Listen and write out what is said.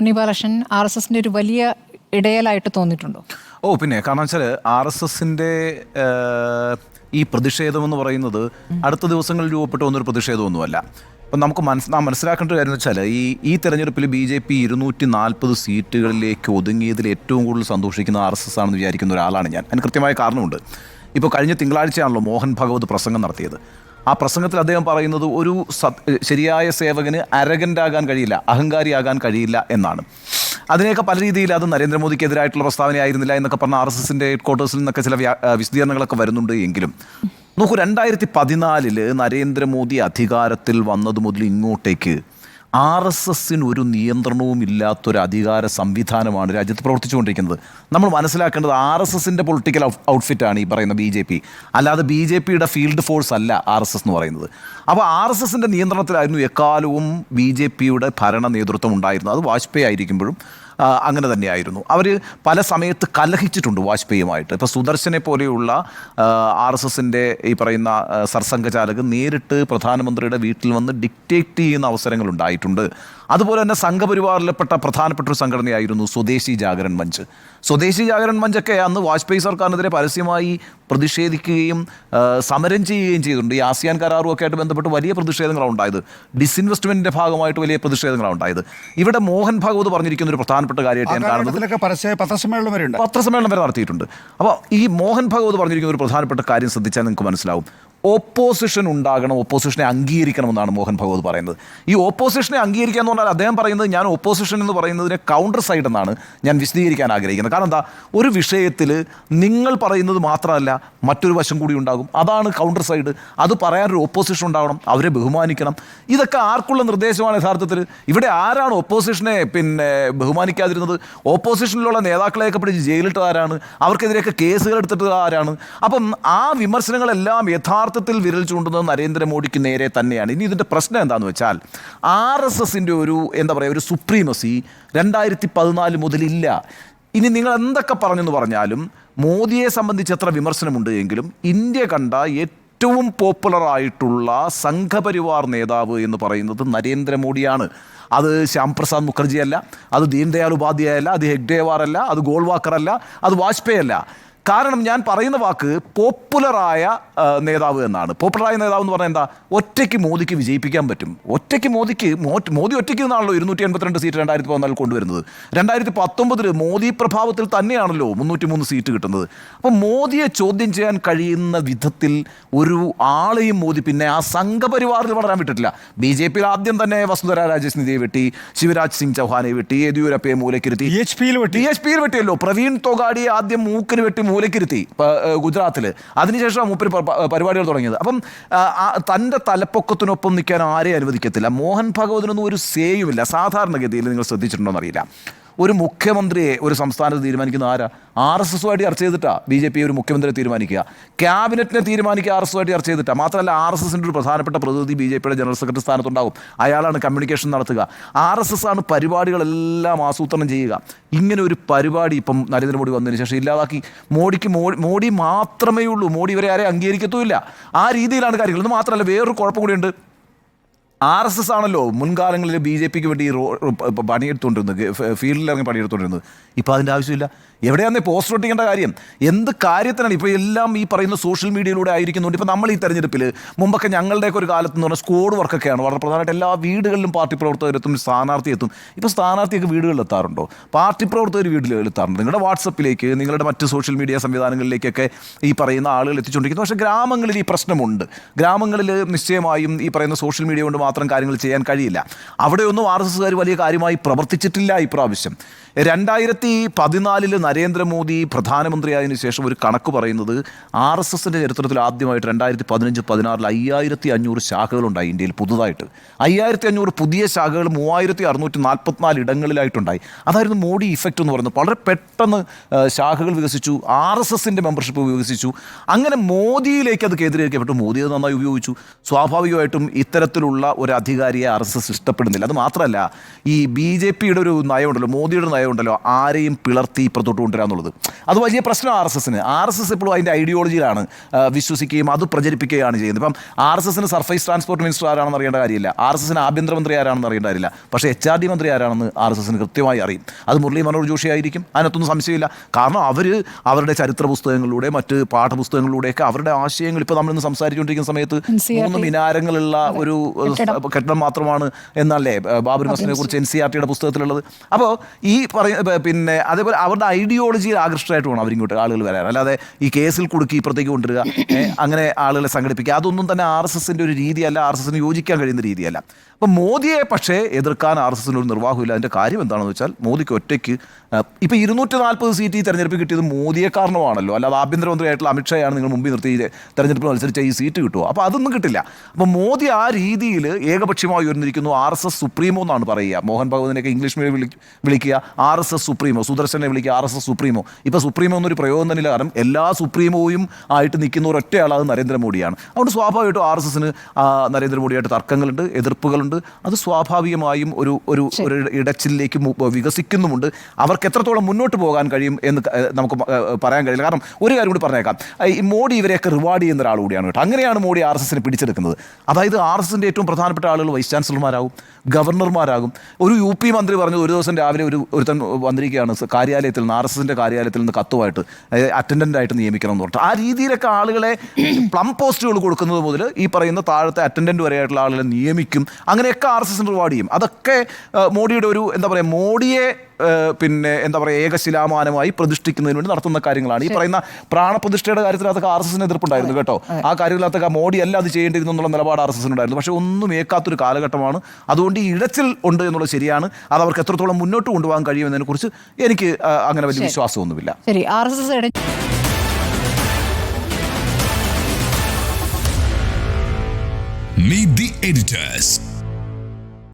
Unni Balakrishnan R S എസിന്റെ ഒരു വലിയ ഇടയലായിട്ട് തോന്നിയിട്ടുണ്ടോ? ഓ പിന്നെ കാരണം വെച്ചാൽ ആർ എസ് എസിന്റെ ഈ പ്രതിഷേധം എന്ന് പറയുന്നത് അടുത്ത ദിവസങ്ങളിൽ രൂപപ്പെട്ടു വന്നൊരു പ്രതിഷേധമൊന്നുമല്ല. അപ്പം നമുക്ക് മനസ് നാം മനസ്സിലാക്കേണ്ട കാര്യം എന്ന് വെച്ചാൽ ഈ ഈ തെരഞ്ഞെടുപ്പിൽ ബി ജെ പി ഇരുന്നൂറ്റി നാൽപ്പത് സീറ്റുകളിലേക്ക് ഒതുങ്ങിയതിൽ ഏറ്റവും കൂടുതൽ സന്തോഷിക്കുന്ന ആർ എസ് എസ് ആണെന്ന് വിചാരിക്കുന്ന ഒരാളാണ് ഞാൻ. അതിന് കൃത്യമായ കാരണമുണ്ട്. ഇപ്പോൾ കഴിഞ്ഞ തിങ്കളാഴ്ചയാണല്ലോ മോഹൻ ഭഗവത് പ്രസംഗം നടത്തിയത്. ആ പ്രസംഗത്തിൽ അദ്ദേഹം പറയുന്നത് ഒരു ശരിയായ സേവകന് അരകന്റാകാൻ കഴിയില്ല അഹങ്കാരിയാകാൻ കഴിയില്ല എന്നാണ്. അതിനെയൊക്കെ പല രീതിയിൽ അത് നരേന്ദ്രമോദിക്കെതിരായിട്ടുള്ള പ്രസ്താവനയായിരുന്നില്ല എന്നൊക്കെ പറഞ്ഞ ആർ എസ് എസിന്റെ ഹെഡ് ക്വാർട്ടേഴ്സിൽ നിന്നൊക്കെ ചില വിശദീകരണങ്ങളൊക്കെ വരുന്നുണ്ട് എങ്കിലും. നോക്കൂ രണ്ടായിരത്തി പതിനാലിൽ നരേന്ദ്രമോദി അധികാരത്തിൽ വന്നത് മുതൽ ഇങ്ങോട്ടേക്ക്. ആർ എസ് എസിന് ഒരു നിയന്ത്രണവും ഇല്ലാത്തൊരു അധികാര സംവിധാനമാണ് രാജ്യത്ത് പ്രവർത്തിച്ചുകൊണ്ടിരിക്കുന്നത്. നമ്മൾ മനസ്സിലാക്കേണ്ടത് ആർ എസ് എസിന്റെ പൊളിറ്റിക്കൽ ഔട്ട്ഫിറ്റാണ് ഈ പറയുന്ന ബി ജെ പി. അല്ലാതെ ബി ജെ പിയുടെ ഫീൽഡ് ഫോഴ്സ് അല്ല ആർ എസ് എസ് എന്ന് പറയുന്നത്. അപ്പോൾ ആർ എസ് എസിന്റെ നിയന്ത്രണത്തിലായിരുന്നു എക്കാലവും ബി ജെ പിയുടെ ഭരണ നേതൃത്വം ഉണ്ടായിരുന്നത്. അത് വാജ്പേയി ആയിരിക്കുമ്പോഴും അങ്ങനെ തന്നെയായിരുന്നു. അവർ പല സമയത്ത് കലഹിച്ചിട്ടുണ്ട് വാജ്പേയിയുമായിട്ട്. ഇപ്പോൾ സുദർശനെ പോലെയുള്ള ആർ എസ് എസിന്റെ ഈ പറയുന്ന സർസംഘചാലകൻ സർസംഘചാലക് നേരിട്ട് പ്രധാനമന്ത്രിയുടെ വീട്ടിൽ വന്ന് ഡിക്റ്റേറ്റ് ചെയ്യുന്ന അവസരങ്ങൾ ഉണ്ടായിട്ടുണ്ട്. അതുപോലെ തന്നെ സംഘപരിവാറിൽപ്പെട്ട പ്രധാനപ്പെട്ട ഒരു സംഘടനയായിരുന്നു സ്വദേശി ജാഗരൺ മഞ്ച്. സ്വദേശി ജാഗരൺ മഞ്ചൊക്കെ അന്ന് വാജ്പേയി സർക്കാരിനെതിരെ പരസ്യമായി പ്രതിഷേധിക്കുകയും സമരം ചെയ്യുകയും ചെയ്തിട്ടുണ്ട്. ഈ ആസിയാൻ കരാറും ഒക്കെ ആയിട്ട് ബന്ധപ്പെട്ട് വലിയ പ്രതിഷേധങ്ങളാണ് ഉണ്ടായത്. ഡിസ്ഇൻവെസ്റ്റ്മെന്റിന്റെ ഭാഗമായിട്ട് വലിയ പ്രതിഷേധങ്ങളാണ് ഉണ്ടായത്. ഇവിടെ മോഹൻ ഭാഗവത് പറഞ്ഞിരിക്കുന്ന ഒരു പ്രധാനപ്പെട്ട കാര്യമായിട്ട് ഞാൻ കാണുന്നത് പത്രസമ്മേളനം വരെ പത്രസമ്മേളനം വരെ നടത്തിയിട്ടുണ്ട്. അപ്പോൾ ഈ മോഹൻ ഭാഗവത് പറഞ്ഞിരിക്കുന്ന ഒരു പ്രധാനപ്പെട്ട കാര്യം ശ്രദ്ധിച്ചാൽ നിങ്ങൾക്ക് മനസ്സിലാവും. ഓപ്പോസിഷൻ ഉണ്ടാകണം ഓപ്പോസിഷനെ അംഗീകരിക്കണമെന്നാണ് മോഹൻ ഭഗവത് പറയുന്നത്. ഈ ഓപ്പോസിഷനെ അംഗീകരിക്കുക എന്ന് പറഞ്ഞാൽ അദ്ദേഹം പറയുന്നത് ഞാൻ ഓപ്പോസിഷൻ എന്ന് പറയുന്നതിനെ കൗണ്ടർ സൈഡ് എന്നാണ് ഞാൻ വിശദീകരിക്കാൻ ആഗ്രഹിക്കുന്നത്. കാരണം എന്താ? ഒരു വിഷയത്തിൽ നിങ്ങൾ പറയുന്നത് മാത്രമല്ല മറ്റൊരു വശം കൂടി ഉണ്ടാകും. അതാണ് കൗണ്ടർ സൈഡ് അത് പറയാനൊരു ഓപ്പോസിഷൻ ഉണ്ടാവണം അവരെ ബഹുമാനിക്കണം. ഇതൊക്കെ ആർക്കുള്ള നിർദ്ദേശമാണ് യഥാർത്ഥത്തിൽ ഇവിടെ ആരാണ് ഓപ്പോസിഷനെ പിന്നെ ബഹുമാനിക്കാതിരുന്നത്? ഓപ്പോസിഷനിലുള്ള നേതാക്കളെയൊക്കെ പിടിച്ച് ജയിലിട്ടത് ആരാണ്? അവർക്കെതിരെയൊക്കെ കേസുകൾ എടുത്തിട്ട് ആരാണ്? അപ്പം ആ വിമർശനങ്ങളെല്ലാം യഥാർത്ഥത്തിൽ വിരൽ ചൂണ്ടുന്നത് നരേന്ദ്രമോദിക്ക് നേരെ തന്നെയാണ്. ഇനി ഇതിന്റെ പ്രശ്നം എന്താണെന്ന് വെച്ചാൽ ആർ എസ് എസിന്റെ ഒരു എന്താ പറയുക ഒരു സുപ്രീമസി രണ്ടായിരത്തി പതിനാല് മുതലില്ല ഇനി നിങ്ങൾ എന്തൊക്കെ പറഞ്ഞെന്ന് പറഞ്ഞാലും മോദിയെ സംബന്ധിച്ച് എത്ര വിമർശനമുണ്ട് എങ്കിലും ഇന്ത്യ കണ്ട ഏറ്റവും പോപ്പുലർ ആയിട്ടുള്ള സംഘപരിവാർ നേതാവ് എന്ന് പറയുന്നത് നരേന്ദ്രമോദിയാണ്. അത് ശ്യാം പ്രസാദ് മുഖർജി അല്ല അത് ദീൻദയാൽ ഉപാധ്യായ അല്ല അത് ഹെഗ്ഡേവാർ അല്ല അത് ഗോൾവാക്കർ അല്ല അത് വാജ്പേയി അല്ല. കാരണം ഞാൻ പറയുന്ന വാക്ക് പോപ്പുലറായ നേതാവ് എന്നാണ്. പോപ്പുലറായ നേതാവ് എന്ന് പറഞ്ഞാൽ എന്താ? ഒറ്റയ്ക്ക് മോദിക്ക് വിജയിപ്പിക്കാൻ പറ്റും. ഒറ്റയ്ക്ക് മോദിക്ക് മോദി ഒറ്റയ്ക്ക് നിന്നാണല്ലോ ഇരുന്നൂറ്റി എൺപത്തിരണ്ട് സീറ്റ് രണ്ടായിരത്തി പതിനാലിൽ കൊണ്ടുവരുന്നത്. രണ്ടായിരത്തി പത്തൊമ്പതിൽ മോദി പ്രഭാവത്തിൽ തന്നെയാണല്ലോ മുന്നൂറ്റി മൂന്ന് സീറ്റ് കിട്ടുന്നത്. അപ്പം മോദിയെ ചോദ്യം ചെയ്യാൻ കഴിയുന്ന വിധത്തിൽ ഒരു ആളെയും മോദി പിന്നെ ആ സംഘപരിവാറിൽ വളരാൻ വിട്ടിട്ടില്ല. ബി ജെ പിയിൽ ആദ്യം തന്നെ വസുന്ധര രാജേഷ് നിധിയെ വെട്ടി ശിവരാജ് സിംഗ് ചൗഹാനെ വെട്ടി യെദ്യൂരപ്പയെ മൂലക്കിരുത്തി എച്ച് പിയിൽ വെട്ടി. എച്ച് പിയിൽ വെട്ടിയല്ലോ. പ്രവീൺ തൊഗാഡിയെ ആദ്യം മൂക്കിന് വെട്ടി മൂലക്കിരുത്തി ഗുജറാത്തിൽ അതിനുശേഷം മൂപ്പര് പരിപാടികൾ തുടങ്ങിയത്. അപ്പം തന്റെ തലപ്പൊക്കത്തിനൊപ്പം നിൽക്കാൻ ആരെയും അനുവദിക്കത്തില്ല. മോഹൻ ഭഗവതിനൊന്നും ഒരു സേയുമില്ല. സാധാരണഗതിയിൽ നിങ്ങൾ ശ്രദ്ധിച്ചിട്ടുണ്ടോ എന്നറിയില്ല ഒരു മുഖ്യമന്ത്രിയെ ഒരു സംസ്ഥാനത്ത് തീരുമാനിക്കുന്ന ആരാ? ആർ എസ് എസുമായിട്ട് ചർച്ച ചെയ്തിട്ടാ ബി ജെ പി ഒരു മുഖ്യമന്ത്രിയെ തീരുമാനിക്കുക. ക്യാബിനറ്റിനെ തീരുമാനിക്കുക ആർ എസ് എസുമായിട്ട് ചർച്ച ചെയ്തിട്ടാ. മാത്രമല്ല ആർ എസ് എസിന്റെ ഒരു പ്രധാനപ്പെട്ട പ്രതിനിധി ബി ജെ പിയുടെ ജനറൽ സെക്രട്ടറി സ്ഥാനത്തുണ്ടാകും അയാളാണ് കമ്മ്യൂണിക്കേഷൻ നടത്തുക. ആർ എസ് എസ് ആണ് പരിപാടികളെല്ലാം ആസൂത്രണം ചെയ്യുക. ഇങ്ങനെ ഒരു പരിപാടി ഇപ്പം നരേന്ദ്രമോദി വന്നതിന് ശേഷം ഇല്ലാതാക്കി. മോഡിക്ക് മോഡി മാത്രമേ ഉള്ളൂ മോഡി ഇവരെ ആരെ അംഗീകരിക്കത്തുമില്ല. ആ രീതിയിലാണ് കാര്യങ്ങൾ. ഇത് മാത്രമല്ല വേറൊരു കുഴപ്പം കൂടിയുണ്ട്. ആർ എസ് എസ് ആണല്ലോ മുൻകാലങ്ങളിൽ ബി ജെ പിക്ക് വേണ്ടി റോ പണിയെടുത്തുകൊണ്ടിരുന്നത്. ഫീൽഡിൽ ഇറങ്ങി പണിയെടുത്തുകൊണ്ടിരുന്നത്. ഇപ്പോൾ അതിന്റെ ആവശ്യമില്ല. എവിടെയാണെന്ന് പോസ്റ്റ് ഒട്ടിക്കേണ്ട കാര്യം. എന്ത് കാര്യത്തിനാണ്? ഇപ്പോൾ എല്ലാം ഈ പറയുന്ന സോഷ്യൽ മീഡിയയിലൂടെ ആയിരിക്കുന്നുണ്ട്. ഇപ്പോൾ നമ്മൾ ഈ തെരഞ്ഞെടുപ്പിൽ മുമ്പൊക്കെ ഞങ്ങളുടെയൊക്കെ ഒരു കാലത്ത് എന്ന് പറഞ്ഞാൽ സ്കോഡ് വർക്കൊക്കെയാണ്. വളരെ പ്രധാനമായിട്ട് എല്ലാ വീടുകളിലും പാർട്ടി പ്രവർത്തകരെത്തും സ്ഥാനാർത്ഥി എത്തും. ഇപ്പോൾ സ്ഥാനാർത്ഥിയൊക്കെ വീടുകളിൽ എത്താറുണ്ടോ? പാർട്ടി പ്രവർത്തകർ വീട്ടിൽ എത്താറുണ്ട്. നിങ്ങളുടെ വാട്സപ്പിലേക്ക് നിങ്ങളുടെ മറ്റ് സോഷ്യൽ മീഡിയ സംവിധാനങ്ങളിലേക്കൊക്കെ ഈ പറയുന്ന ആളുകൾ എത്തിച്ചുകൊണ്ടിരിക്കുന്നു പക്ഷേ ഗ്രാമങ്ങളിൽ ഈ പ്രശ്നമുണ്ട്. ഗ്രാമങ്ങളിൽ നിശ്ചയമായും ഈ പറയുന്ന സോഷ്യൽ മീഡിയ കൊണ്ട് മാത്രം കാര്യങ്ങൾ ചെയ്യാൻ കഴിയില്ല. അവിടെയൊന്നും ആർ എസ് എസ്സുകാർ വലിയ കാര്യമായി പ്രവർത്തിച്ചിട്ടില്ല ഇപ്രാവശ്യം. രണ്ടായിരത്തി പതിനാലിൽ നരേന്ദ്രമോദി പ്രധാനമന്ത്രിയായതിനു ശേഷം ഒരു കണക്ക് പറയുന്നത് ആർ എസ് എസിന്റെ ചരിത്രത്തിൽ ആദ്യമായിട്ട് രണ്ടായിരത്തി പതിനഞ്ച് പതിനാറിൽ അയ്യായിരത്തി അഞ്ഞൂറ് ശാഖകളുണ്ടായി ഇന്ത്യയിൽ പുതുതായിട്ട്. അയ്യായിരത്തി അഞ്ഞൂറ് പുതിയ ശാഖകൾ മൂവായിരത്തി അറുന്നൂറ്റി നാൽപ്പത്തിനാല് ഇടങ്ങളിലായിട്ടുണ്ടായി. അതായിരുന്നു മോഡി ഇഫക്റ്റ് എന്ന് പറയുന്നത്. വളരെ പെട്ടെന്ന് ശാഖകൾ വികസിച്ചു ആർ എസ് എസിന്റെ മെമ്പർഷിപ്പ് വികസിച്ചു. അങ്ങനെ മോദിയിലേക്ക് അത് കേന്ദ്രീകരിക്കപ്പെട്ടു. മോദി അത് നന്നായി ഉപയോഗിച്ചു. സ്വാഭാവികമായിട്ടും ഇത്തരത്തിലുള്ള ഒരു അധികാരിയെ ആർ എസ് എസ് ഇഷ്ടപ്പെടുന്നില്ല. അത് മാത്രമല്ല ഈ ബി ജെ പിയുടെ ഒരു നയമുണ്ടല്ലോ മോദിയുടെ നയമുണ്ടല്ലോ ആരെയും പിളർത്തി ഇപ്പുറത്തോട്ട് കൊണ്ടുവരിക എന്നുള്ളത് അത് വലിയ പ്രശ്നം ആർ എസ് എസിന്. ആർ എസ് എസ് ഇപ്പോഴും അതിന്റെ ഐഡിയോളജിയിലാണ് വിശ്വസിക്കുകയും അത് പ്രചരിപ്പിക്കുകയാണ് ചെയ്യുന്നത്. ഇപ്പം ആർ എസ് എസിന് സർഫേസ് ട്രാൻസ്പോർട്ട് മിനിസ്റ്റർ ആരാണെന്ന് അറിയേണ്ട കാര്യമില്ല. ആർ എസ് എസിന് ആഭ്യന്തരമന്ത്രി ആരാണെന്ന് അറിയേണ്ട കാര്യമില്ല. പക്ഷേ എച്ച് ആർ ഡി മന്ത്രി ആരാണെന്ന് ആർ എസ് എസിന് കൃത്യമായി അറിയും. അത് മുരളി മനോഹർ ജോഷി ആയിരിക്കും. അതിനകത്തൊന്നും സംശയമില്ല. കാരണം അവർ അവരുടെ ചരിത്ര പുസ്തകങ്ങളിലൂടെ മറ്റ് പാഠപുസ്തകങ്ങളിലൂടെയൊക്കെ അവരുടെ ആശയങ്ങൾ ഇപ്പോൾ നമ്മളിന്ന് സംസാരിച്ചുകൊണ്ടിരിക്കുന്ന സമയത്ത് മൂന്ന് മിനാരങ്ങളുള്ള ഒരു കെട്ടിടം. മാത്രമാണ് എന്നല്ലേ ബാബു ബാബരി മസ്ജിദിനെ കുറിച്ച് എൻ സി ആർ ടിയുടെ പുസ്തകത്തിലുള്ളത്. അപ്പോൾ ഈ പറയ പിന്നെ അതേപോലെ അവരുടെ ഐഡിയോളജിയിൽ ആകൃഷ്ടമായിട്ട് വേണം അവരിങ്ങോട്ട് ആളുകൾ വരാൻ. അല്ലാതെ ഈ കേസിൽ കുടുക്കി ഇപ്പുറത്തേക്ക് കൊണ്ടുവരിക അങ്ങനെ ആളുകളെ സംഘടിപ്പിക്കുക അതൊന്നും തന്നെ ആർ എസ് എസിന്റെ ഒരു രീതിയല്ല ആർ എസ് എസിന് യോജിക്കാൻ കഴിയുന്ന രീതിയല്ല. അപ്പം മോദിയെ പക്ഷേ എതിർക്കാൻ ആർ എസ് എസിന് ഒരു നിർവാഹമില്ല അതിന്റെ കാര്യം എന്താണെന്ന് വെച്ചാൽ മോദിക്ക് ഒറ്റയ്ക്ക് ഇപ്പം ഇരുന്നൂറ്റി നാൽപ്പത് സീറ്റ് ഈ തെരഞ്ഞെടുപ്പ് കിട്ടിയത് മോദിയെ കാരണമാണല്ലോ. അല്ലാതെ ആഭ്യന്തരമന്ത്രിയായിട്ടുള്ള അമിത്ഷായാണ് നിങ്ങൾ മുമ്പിൽ നിർത്തി തെരഞ്ഞെടുപ്പ് മത്സരിച്ച ഈ സീറ്റ് കിട്ടുമോ അപ്പോൾ അതൊന്നും കിട്ടില്ല. അപ്പോൾ മോദി ആ രീതിയിൽ ഏകപക്ഷീയമായി ഉയർന്നിരിക്കുന്നു. ആർ എസ് എസ് സുപ്രീമോ എന്നാണ് പറയുക. മോഹൻ ഭഗവതിനെയൊക്കെ ഇംഗ്ലീഷ് മീഡിയം വിളി വിളിക്കുക. R S S supremo. സുദർശനെ വിളിക്കുക. R S S supremo. ഇപ്പോൾ സുപ്രീമോ എന്നൊരു പ്രയോഗം തന്നെ കാരണം എല്ലാ സുപ്രീമോയും ആയിട്ട് നിൽക്കുന്ന ഒരൊറ്റയാളത് നരേന്ദ്രമോദിയാണ്. അതുകൊണ്ട് സ്വാഭാവികമായിട്ടും ആർ എസ് എസിന് നരേന്ദ്രമോദിയായിട്ട് തർക്കങ്ങളുണ്ട് എതിർപ്പുകളുണ്ട്. അത് സ്വാഭാവികമായും ഒരു ഒരു ഒരു ഇടച്ചിലേക്ക് വികസിക്കുന്നുമുണ്ട്. അവർക്ക് എത്രത്തോളം മുന്നോട്ട് പോകാൻ കഴിയും എന്ന് നമുക്ക് പറയാൻ കഴിയില്ല. കാരണം ഒരു കാര്യം കൂടി പറഞ്ഞേക്കാം. ഈ മോഡി ഇവരെയൊക്കെ റിവാർഡ് ചെയ്യുന്ന ഒരാൾ കൂടിയാണ് കേട്ടോ. അങ്ങനെയാണ് മോഡി ആർ എസ് എസിനെ പിടിച്ചെടുക്കുന്നത്. അതായത് ആർ എസ് എസിന്റെ ഏറ്റവും പ്രധാനപ്പെട്ട ആളുകൾ വൈസ് ചാൻസലർമാരാകും ഗവർണർമാരാകും ഒരു യു പി മന്ത്രി പറഞ്ഞു ഒരു ദിവസം രാവിലെ ഒരു ഒരുത്തൻ വന്നിരിക്കുകയാണ് കാര്യാലയത്തിൽ നിന്ന് ആർ എസ് എസിന്റെ കാര്യാലയത്തിൽ നിന്ന് കത്തുമായിട്ട് അറ്റൻഡന്റ് ആയിട്ട് നിയമിക്കണം എന്ന് പറഞ്ഞിട്ട്. ആ രീതിയിലൊക്കെ ആളുകളെ പ്ലം പോസ്റ്റുകൾ കൊടുക്കുന്നത് മുതൽ ഈ പറയുന്ന താഴത്തെ അറ്റൻഡന്റ് വരെയായിട്ടുള്ള ആളുകളെ നിയമിക്കും അങ്ങനെയൊക്കെ ആർ എസ് എസിന് റിവാർഡ് ചെയ്യും. അതൊക്കെ മോഡിയുടെ ഒരു എന്താ പറയുക മോഡിയെ പിന്നെ എന്താ പറയുക ഏകശിലാമാനമായി പ്രതിഷ്ഠിക്കുന്നതിന് വേണ്ടി നടത്തുന്ന കാര്യങ്ങളാണ്. ഈ പറയുന്ന പ്രാണപ്രതിഷ്ഠയുടെ കാര്യത്തിൽ അതൊക്കെ ആർ എസ് എസിന് എതിർപ്പുണ്ടായിരുന്നു കേട്ടോ. ആ കാര്യങ്ങളത്തൊക്കെ മോഡി അല്ല അത് ചെയ്യേണ്ടിയിരുന്നു എന്നുള്ള നിലപാട് ആർ എസ് എസിനുണ്ടായിരുന്നു പക്ഷേ ഒന്നും ഏക്കാത്തൊരു കാലഘട്ടമാണ്. അതുകൊണ്ട് ഈ ഇടച്ചിൽ ഉണ്ട് എന്നുള്ളത് ശരിയാണ്. അത് അവർക്ക് എത്രത്തോളം മുന്നോട്ട് കൊണ്ടുപോകാൻ കഴിയുമെന്നതിനെ കുറിച്ച് എനിക്ക് അങ്ങനെ വലിയ വിശ്വാസമൊന്നുമില്ല. ശരി. R S S Meet the editors.